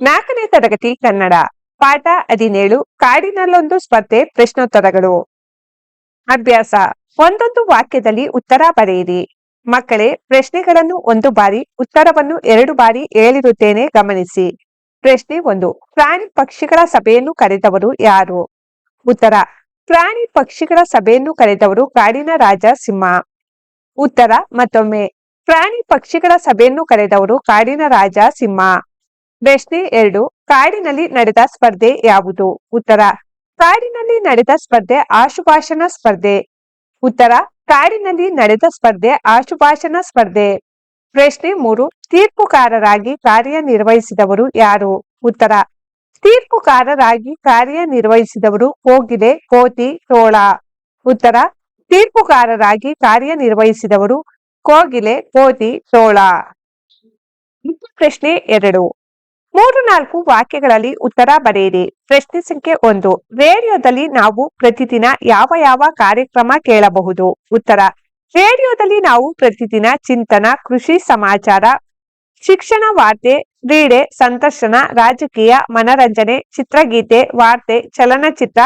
ನಾಲ್ಕನೇ ತರಗತಿ ಕನ್ನಡ, ಪಾಠ ಹದಿನೇಳು, ಕಾಡಿನಲ್ಲೊಂದು ಸ್ಪರ್ಧೆ, ಪ್ರಶ್ನೋತ್ತರಗಳು. ಅಭ್ಯಾಸ. ಒಂದೊಂದು ವಾಕ್ಯದಲ್ಲಿ ಉತ್ತರ ಬರೆಯಿರಿ. ಮಕ್ಕಳೇ, ಪ್ರಶ್ನೆಗಳನ್ನು ಒಂದು ಬಾರಿ, ಉತ್ತರವನ್ನು ಎರಡು ಬಾರಿ ಹೇಳಿರುತ್ತೇನೆ ಗಮನಿಸಿ. ಪ್ರಶ್ನೆ ಒಂದು, ಪ್ರಾಣಿ ಪಕ್ಷಿಗಳ ಸಭೆಯನ್ನು ಕರೆದವರು ಯಾರು? ಉತ್ತರ, ಪ್ರಾಣಿ ಪಕ್ಷಿಗಳ ಸಭೆಯನ್ನು ಕರೆದವರು ಕಾಡಿನ ರಾಜ ಸಿಂಹ. ಉತ್ತರ, ಮತ್ತೊಮ್ಮೆ, ಪ್ರಾಣಿ ಪಕ್ಷಿಗಳ ಸಭೆಯನ್ನು ಕರೆದವರು ಕಾಡಿನ ರಾಜ ಸಿಂಹ. ಪ್ರಶ್ನೆ ಎರಡು, ಕಾಡಿನಲ್ಲಿ ನಡೆದ ಸ್ಪರ್ಧೆ ಯಾವುದು? ಉತ್ತರ, ಕಾಡಿನಲ್ಲಿ ನಡೆದ ಸ್ಪರ್ಧೆ ಆಶುಭಾಷಣ ಸ್ಪರ್ಧೆ. ಉತ್ತರ, ಕಾಡಿನಲ್ಲಿ ನಡೆದ ಸ್ಪರ್ಧೆ ಆಶುಭಾಷಣ ಸ್ಪರ್ಧೆ. ಪ್ರಶ್ನೆ ಮೂರು, ತೀರ್ಪುಕಾರರಾಗಿ ಕಾರ್ಯನಿರ್ವಹಿಸಿದವರು ಯಾರು? ಉತ್ತರ, ತೀರ್ಪುಕಾರರಾಗಿ ಕಾರ್ಯನಿರ್ವಹಿಸಿದವರು ಕೋಗಿಲೆ, ಕೋತಿ ತೋಳ ಉತ್ತರ, ತೀರ್ಪುಕಾರರಾಗಿ ಕಾರ್ಯನಿರ್ವಹಿಸಿದವರು ಕೋಗಿಲೆ, ಕೋತಿ ತೋಳ ಪ್ರಶ್ನೆ ಎರಡು ಮೂರು ನಾಲ್ಕು ವಾಕ್ಯಗಳಲ್ಲಿ ಉತ್ತರ ಬರೆಯಿರಿ. ಪ್ರಶ್ನೆ ಸಂಖ್ಯೆ ಒಂದು. ರೇಡಿಯೋದಲ್ಲಿ ನಾವು ಪ್ರತಿದಿನ ಯಾವ ಯಾವ ಕಾರ್ಯಕ್ರಮ ಕೇಳಬಹುದು? ಉತ್ತರ. ರೇಡಿಯೋದಲ್ಲಿ ನಾವು ಪ್ರತಿದಿನ ಚಿಂತನ, ಕೃಷಿ, ಸಮಾಚಾರ, ಶಿಕ್ಷಣ ವಾರ್ತೆ, ಕ್ರೀಡೆ, ಸಂದರ್ಶನ, ರಾಜಕೀಯ, ಮನರಂಜನೆ, ಚಿತ್ರಗೀತೆ, ವಾರ್ತೆ, ಚಲನಚಿತ್ರ,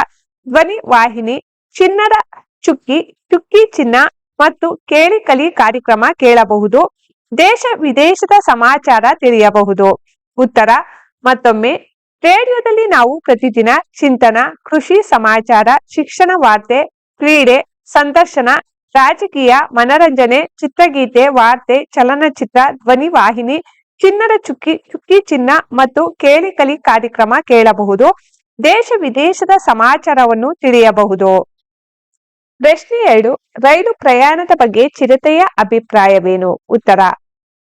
ಧ್ವನಿ ವಾಹಿನಿ, ಚಿನ್ನದ ಚುಕ್ಕಿ ಚುಕ್ಕಿ ಚಿನ್ನ ಮತ್ತು ಕೇಳಿ ಕಲಿ ಕಾರ್ಯಕ್ರಮ ಕೇಳಬಹುದು. ದೇಶ ವಿದೇಶದ ಸಮಾಚಾರ ತಿಳಿಯಬಹುದು. ಉತ್ತರ. ಮತ್ತೊಮ್ಮೆ, ರೇಡಿಯೋದಲ್ಲಿ ನಾವು ಪ್ರತಿದಿನ ಚಿಂತನ, ಕೃಷಿ, ಸಮಾಚಾರ, ಶಿಕ್ಷಣ ವಾರ್ತೆ, ಕ್ರೀಡೆ, ಸಂದರ್ಶನ, ರಾಜಕೀಯ, ಮನರಂಜನೆ, ಚಿತ್ರಗೀತೆ, ವಾರ್ತೆ, ಚಲನಚಿತ್ರ, ಧ್ವನಿ ವಾಹಿನಿ, ಚಿನ್ನದ ಚುಕ್ಕಿ ಚುಕ್ಕಿ ಚಿನ್ನ ಮತ್ತು ಕೇಳಿ ಕಲಿ ಕಾರ್ಯಕ್ರಮ ಕೇಳಬಹುದು. ದೇಶ ವಿದೇಶದ ಸಮಾಚಾರವನ್ನು ತಿಳಿಯಬಹುದು. ಪ್ರಶ್ನೆ ಎರಡು, ರೈಲು ಪ್ರಯಾಣದ ಬಗ್ಗೆ ಚಿರತೆಯ ಅಭಿಪ್ರಾಯವೇನು? ಉತ್ತರ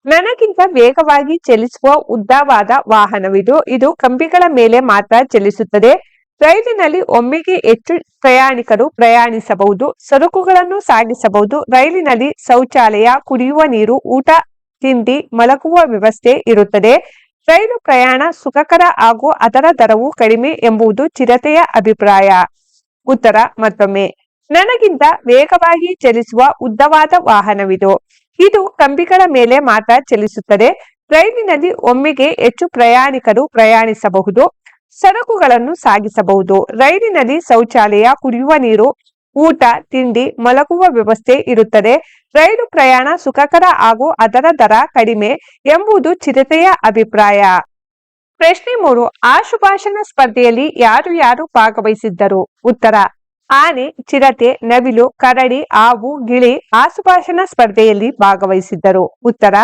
ನನಗಿಂತ ವೇಗವಾಗಿ ಚಲಿಸುವ ಉದ್ದವಾದ ವಾಹನವಿದು. ಇದು ಕಂಬಿಗಳ ಮೇಲೆ ಮಾತ್ರ ಚಲಿಸುತ್ತದೆ. ರೈಲಿನಲ್ಲಿ ಒಮ್ಮೆಗೆ ಹೆಚ್ಚು ಪ್ರಯಾಣಿಕರು ಪ್ರಯಾಣಿಸಬಹುದು. ಸರಕುಗಳನ್ನು ಸಾಗಿಸಬಹುದು. ರೈಲಿನಲ್ಲಿ ಶೌಚಾಲಯ, ಕುಡಿಯುವ ನೀರು, ಊಟ, ತಿಂಡಿ, ಮಲಗುವ ವ್ಯವಸ್ಥೆ ಇರುತ್ತದೆ. ರೈಲು ಪ್ರಯಾಣ ಸುಖಕರ ಹಾಗೂ ಅದರ ದರವು ಕಡಿಮೆ ಎಂಬುದು ಚಿರತೆಯ ಅಭಿಪ್ರಾಯ. ಉತ್ತರ ಮತ್ತೊಮ್ಮೆ. ನನಗಿಂತ ವೇಗವಾಗಿ ಚಲಿಸುವ ಉದ್ದವಾದ ವಾಹನವಿದು. ಇದು ಕಂಬಿಗಳ ಮೇಲೆ ಮಾತ್ರ ಚಲಿಸುತ್ತದೆ. ರೈಲಿನಲ್ಲಿ ಒಮ್ಮೆಗೆ ಹೆಚ್ಚು ಪ್ರಯಾಣಿಕರು ಪ್ರಯಾಣಿಸಬಹುದು, ಸರಕುಗಳನ್ನು ಸಾಗಿಸಬಹುದು. ರೈಲಿನಲ್ಲಿ ಶೌಚಾಲಯ, ಕುಡಿಯುವ ನೀರು, ಊಟ, ತಿಂಡಿ ಮಲಗುವ ವ್ಯವಸ್ಥೆ ಇರುತ್ತದೆ. ರೈಲು ಪ್ರಯಾಣ ಸುಖಕರ ಹಾಗೂ ಅದರ ದರ ಕಡಿಮೆ ಎಂಬುದು ಚಿರತೆಯ ಅಭಿಪ್ರಾಯ. ಪ್ರಶ್ನೆ ಮೂರು ಆಶುಭಾಷಣ ಸ್ಪರ್ಧೆಯಲ್ಲಿ ಯಾರು ಯಾರು ಭಾಗವಹಿಸಿದ್ದರು? ಉತ್ತರ ಆನೆ ಚಿರತೆ ನವಿಲು ಕರಡಿ ಹಾವು ಗಿಳಿ ಆಸುಭಾಷಣ ಸ್ಪರ್ಧೆಯಲ್ಲಿ ಭಾಗವಹಿಸಿದ್ದರು. ಉತ್ತರ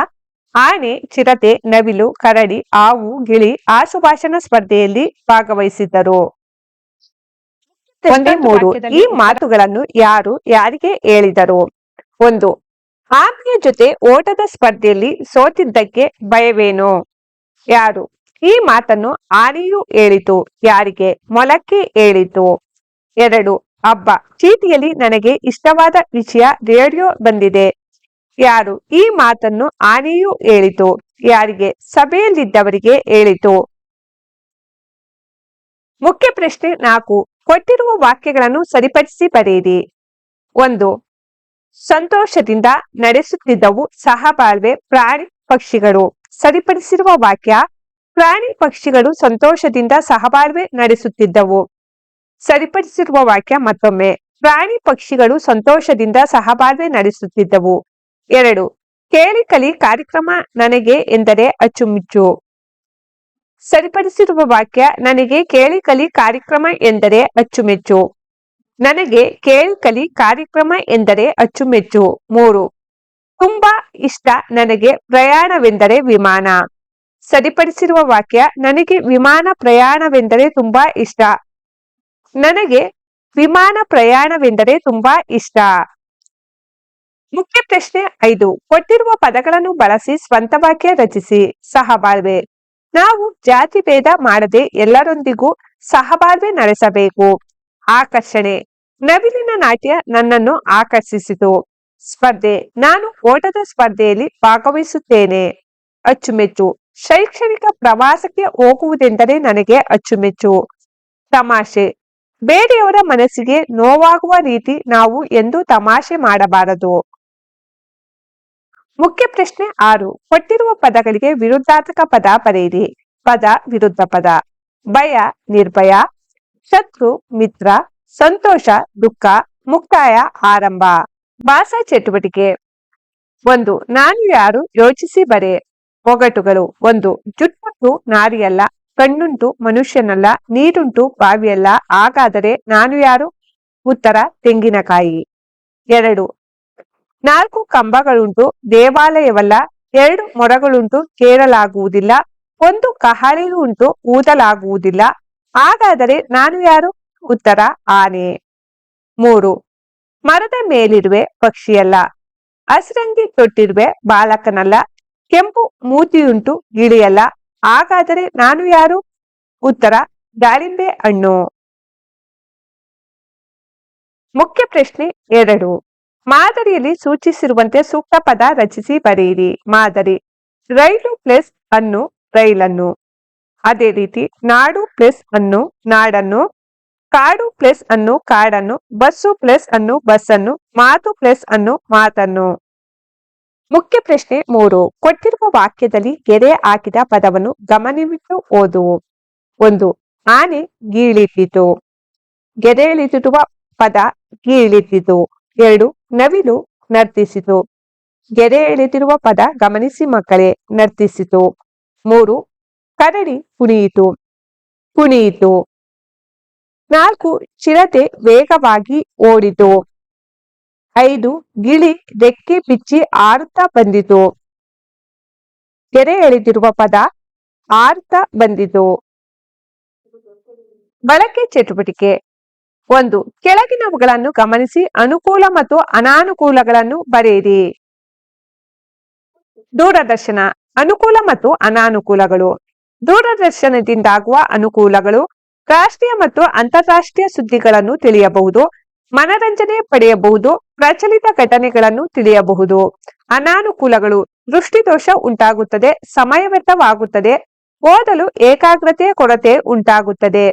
ಆನೆ ಚಿರತೆ ನವಿಲು ಕರಡಿ ಹಾವು ಗಿಳಿ ಆಸುಭಾಷಣ ಸ್ಪರ್ಧೆಯಲ್ಲಿ ಭಾಗವಹಿಸಿದ್ದರು. ಒಂದೇ ಮೂರು. ಈ ಮಾತುಗಳನ್ನು ಯಾರು ಯಾರಿಗೆ ಹೇಳಿದರು? ಒಂದು ಆಮೆಯ ಜೊತೆ ಓಟದ ಸ್ಪರ್ಧೆಯಲ್ಲಿ ಸೋತಿದ್ದಕ್ಕೆ ಭಯವೇನು? ಯಾರು? ಈ ಮಾತನ್ನು ಆನೆಯು ಹೇಳಿತು. ಯಾರಿಗೆ? ಮೊಲಕ್ಕೆ ಹೇಳಿತು. ಎರಡು ಹಬ್ಬ. ಚೀಟಿಯಲ್ಲಿ ನನಗೆ ಇಷ್ಟವಾದ ವಿಷಯ ರೇಡಿಯೋ ಬಂದಿದೆ. ಯಾರು ಈ ಮಾತನ್ನು ಆನೆಯು ಹೇಳಿತು. ಯಾರಿಗೆ ಸಭೆಯಲ್ಲಿದ್ದವರಿಗೆ ಹೇಳಿತು. ಮುಖ್ಯ ಪ್ರಶ್ನೆ ನಾಲ್ಕು. ಕೊಟ್ಟಿರುವ ವಾಕ್ಯಗಳನ್ನು ಸರಿಪಡಿಸಿ ಬರೆಯಿರಿ. ಒಂದು. ಸಂತೋಷದಿಂದ ನಡೆಸುತ್ತಿದ್ದವು ಸಹಬಾಳ್ವೆ, ಪ್ರಾಣಿ ಪಕ್ಷಿಗಳು. ಸರಿಪಡಿಸಿರುವ ವಾಕ್ಯ, ಪ್ರಾಣಿ ಪಕ್ಷಿಗಳು ಸಂತೋಷದಿಂದ ಸಹಬಾಳ್ವೆ ನಡೆಸುತ್ತಿದ್ದವು. ಸರಿಪಡಿಸಿರುವ ವಾಕ್ಯ ಮತ್ತೊಮ್ಮೆ. ಪ್ರಾಣಿ ಪಕ್ಷಿಗಳು ಸಂತೋಷದಿಂದ ಸಹಬಾಳ್ವೆ ನಡೆಸುತ್ತಿದ್ದವು. ಎರಡು. ಕೇಳಿ ಕಲಿ ಕಾರ್ಯಕ್ರಮ ನನಗೆ ಎಂದರೆ ಅಚ್ಚುಮೆಚ್ಚು. ಸರಿಪಡಿಸಿರುವ ವಾಕ್ಯ ನನಗೆ ಕೇಳಿ ಕಲಿ ಕಾರ್ಯಕ್ರಮ ಎಂದರೆ ಅಚ್ಚುಮೆಚ್ಚು. ನನಗೆ ಕೇಳಿ ಕಲಿ ಕಾರ್ಯಕ್ರಮ ಎಂದರೆ ಅಚ್ಚುಮೆಚ್ಚು. ಮೂರು. ತುಂಬಾ ಇಷ್ಟ ನನಗೆ ಪ್ರಯಾಣವೆಂದರೆ ವಿಮಾನ. ಸರಿಪಡಿಸಿರುವ ವಾಕ್ಯ ನನಗೆ ವಿಮಾನ ಪ್ರಯಾಣವೆಂದರೆ ತುಂಬಾ ಇಷ್ಟ. ನನಗೆ ವಿಮಾನ ಪ್ರಯಾಣವೆಂದರೆ ತುಂಬಾ ಇಷ್ಟ. ಮುಖ್ಯ ಪ್ರಶ್ನೆ ಐದು. ಕೊಟ್ಟಿರುವ ಪದಗಳನ್ನು ಬಳಸಿ ಸ್ವಂತ ವಾಕ್ಯ ರಚಿಸಿ. ಸಹಬಾಳ್ವೆ. ನಾವು ಜಾತಿ ಭೇದ ಮಾಡದೆ ಎಲ್ಲರೊಂದಿಗೂ ಸಹಬಾಳ್ವೆ ನಡೆಸಬೇಕು. ಆಕರ್ಷಣೆ. ನವಿಲಿನ ನಾಟ್ಯ ನನ್ನನ್ನು ಆಕರ್ಷಿಸಿತು. ಸ್ಪರ್ಧೆ. ನಾನು ಓಟದ ಸ್ಪರ್ಧೆಯಲ್ಲಿ ಭಾಗವಹಿಸುತ್ತೇನೆ. ಅಚ್ಚುಮೆಚ್ಚು. ಶೈಕ್ಷಣಿಕ ಪ್ರವಾಸಕ್ಕೆ ಹೋಗುವುದೆಂದರೆ ನನಗೆ ಅಚ್ಚುಮೆಚ್ಚು. ತಮಾಷೆ. ಬೇರೆಯವರ ಮನಸ್ಸಿಗೆ ನೋವಾಗುವ ರೀತಿ ನಾವು ಎಂದು ತಮಾಷೆ ಮಾಡಬಾರದು. ಮುಖ್ಯ ಪ್ರಶ್ನೆ ಆರು. ಕೊಟ್ಟಿರುವ ಪದಗಳಿಗೆ ವಿರುದ್ಧಾರ್ಥಕ ಪದ ಬರೆಯಿರಿ. ಪದ ವಿರುದ್ಧ ಪದ. ಭಯ, ನಿರ್ಭಯ, ಶತ್ರು, ಮಿತ್ರ, ಸಂತೋಷ, ದುಃಖ, ಮುಕ್ತಾಯ, ಆರಂಭ. ಭಾಷಾ ಚಟುವಟಿಕೆ. ಒಂದು, ನಾನು ಯಾರು ಯೋಚಿಸಿ ಬರೆ. ಒಗಟುಗಳು. ಒಂದು ಜುಟ್ಟು ನಾರಿಯಲ್ಲ. ಕಣ್ಣುಂಟು ಮನುಷ್ಯನಲ್ಲ ನೀರುಂಟು ಬಾವಿಯಲ್ಲ, ಹಾಗಾದರೆ ನಾನು ಯಾರು? ಉತ್ತರ, ತೆಂಗಿನಕಾಯಿ. ಎರಡು, ನಾಲ್ಕು ಕಂಬಗಳುಂಟು ದೇವಾಲಯವಲ್ಲ, ಎರಡು ಮೊರಗಳುಂಟು ಕೇಳಲಾಗುವುದಿಲ್ಲ, ಒಂದು ಕಹಳೆಯೂ ಉಂಟು ಊದಲಾಗುವುದಿಲ್ಲ, ಹಾಗಾದರೆ ನಾನು ಯಾರು? ಉತ್ತರ, ಆನೆ. ಮೂರು, ಮರದ ಮೇಲಿರುವೆ ಪಕ್ಷಿಯಲ್ಲ ಹಸಿರಂಗಿ ತೊಟ್ಟಿರುವೆ ಬಾಲಕನಲ್ಲ, ಕೆಂಪು ಮೂತಿಯುಂಟು ಗಿಳಿಯಲ್ಲ ಹಾಗಾದರೆ ನಾನು ಯಾರು? ಉತ್ತರ, ದಾಳಿಂಬೆ ಹಣ್ಣು. ಮುಖ್ಯ ಪ್ರಶ್ನೆ ಎರಡು. ಮಾದರಿಯಲ್ಲಿ ಸೂಚಿಸಿರುವಂತೆ ಸೂಕ್ತ ಪದ ರಚಿಸಿ ಬರೆಯಿರಿ. ಮಾದರಿ, ರೈಲು ಪ್ಲಸ್ ಅನ್ನು ರೈಲನ್ನು. ಅದೇ ರೀತಿ ನಾಡು ಪ್ಲಸ್ ಅನ್ನು ನಾಡನ್ನು. ಕಾಡು ಪ್ಲಸ್ ಅನ್ನು ಕಾಡನ್ನು. ಬಸ್ಸು ಪ್ಲಸ್ ಅನ್ನು ಬಸ್ಸನ್ನು. ಮಾತು ಪ್ಲಸ್ ಅನ್ನು ಮಾತನ್ನು. ಮುಖ್ಯ ಪ್ರಶ್ನೆ ಮೂರು. ಕೊಟ್ಟಿರುವ ವಾಕ್ಯದಲ್ಲಿ ಗೆರೆ ಹಾಕಿದ ಪದವನ್ನು ಗಮನವಿಟ್ಟು ಓದು. ಒಂದು. ಆನೆ ಗೀಳಿದ್ದಿತು. ಗೆರೆಯಲ್ಲಿರುವ ಪದ ಗೀಳಿದ್ದಿತು. ಎರಡು. ನವಿಲು ನರ್ತಿಸಿತು. ಗೆರೆ ಎಳೆದಿರುವ ಪದ ಗಮನಿಸಿ ಮಕ್ಕಳೇ, ನರ್ತಿಸಿತು. ಮೂರು. ಕರಡಿ ಕುಣಿಯಿತು. ಕುಣಿಯಿತು. ನಾಲ್ಕು. ಚಿರತೆ ವೇಗವಾಗಿ ಓಡಿತು. ಐದು ಗಿಳಿ ರೆಕ್ಕೆ ಬಿಚ್ಚಿ ಆರುತ್ತಾ ಬಂದಿತು. ಕೆರೆ ಎಳೆದಿರುವ ಪದ ಆರ್ತ ಬಂದಿತು. ಬಳಕೆ ಚಟುವಟಿಕೆ. ಒಂದು, ಕೆಳಗಿನವುಗಳನ್ನು ಗಮನಿಸಿ ಅನುಕೂಲ ಮತ್ತು ಅನಾನುಕೂಲಗಳನ್ನು ಬರೆಯಿರಿ. ದೂರದರ್ಶನ, ಅನುಕೂಲ ಮತ್ತು ಅನಾನುಕೂಲಗಳು. ದೂರದರ್ಶನದಿಂದಾಗುವ ಅನುಕೂಲಗಳು ರಾಷ್ಟ್ರೀಯ ಮತ್ತು ಅಂತಾರಾಷ್ಟ್ರೀಯ ಸುದ್ದಿಗಳನ್ನು ತಿಳಿಯಬಹುದು, ಮನರಂಜನೆ ಪಡೆಯಬಹುದು ಪ್ರಚಲಿತ ಘಟನೆಗಳನ್ನು ತಿಳಿಯಬಹುದು. ಅನಾನುಕೂಲಗಳು, ದೃಷ್ಟಿದೋಷ ಉಂಟಾಗುತ್ತದೆ, ಸಮಯ ವ್ಯರ್ಥವಾಗುತ್ತದೆ, ಓದಲು ಏಕಾಗ್ರತೆಯ ಕೊರತೆ ಉಂಟಾಗುತ್ತದೆ.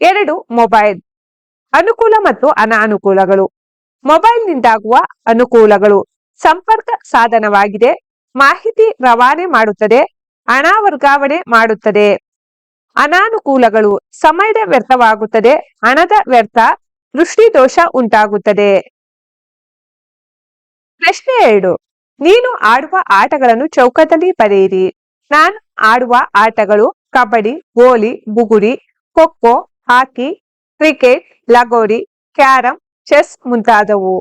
ಎರಡು, ಮೊಬೈಲ್. ಅನುಕೂಲ ಮತ್ತು ಅನಾನುಕೂಲಗಳು. ಮೊಬೈಲ್ನಿಂದಾಗುವ ಅನುಕೂಲಗಳು. ಸಂಪರ್ಕ ಸಾಧನವಾಗಿದೆ, ಮಾಹಿತಿ ರವಾನೆ ಮಾಡುತ್ತದೆ, ಹಣ ವರ್ಗಾವಣೆ ಮಾಡುತ್ತದೆ. ಅನಾನುಕೂಲಗಳು, ಸಮಯದ ವ್ಯರ್ಥವಾಗುತ್ತದೆ, ಹಣದ ವ್ಯರ್ಥ, ದೃಷ್ಟಿದೋಷ ಉಂಟಾಗುತ್ತದೆ. ಪ್ರಶ್ನೆ ಎರಡು. ನೀನು ಆಡುವ ಆಟಗಳನ್ನು ಚೌಕದಲ್ಲಿ ಬರೆಯಿರಿ. ನಾನು ಆಡುವ ಆಟಗಳು ಕಬಡ್ಡಿ, ಗೋಲಿ ಬುಗುಡಿ kho kho, hockey, cricket, lagori, carrom, chess ಮುಂತಾದವು.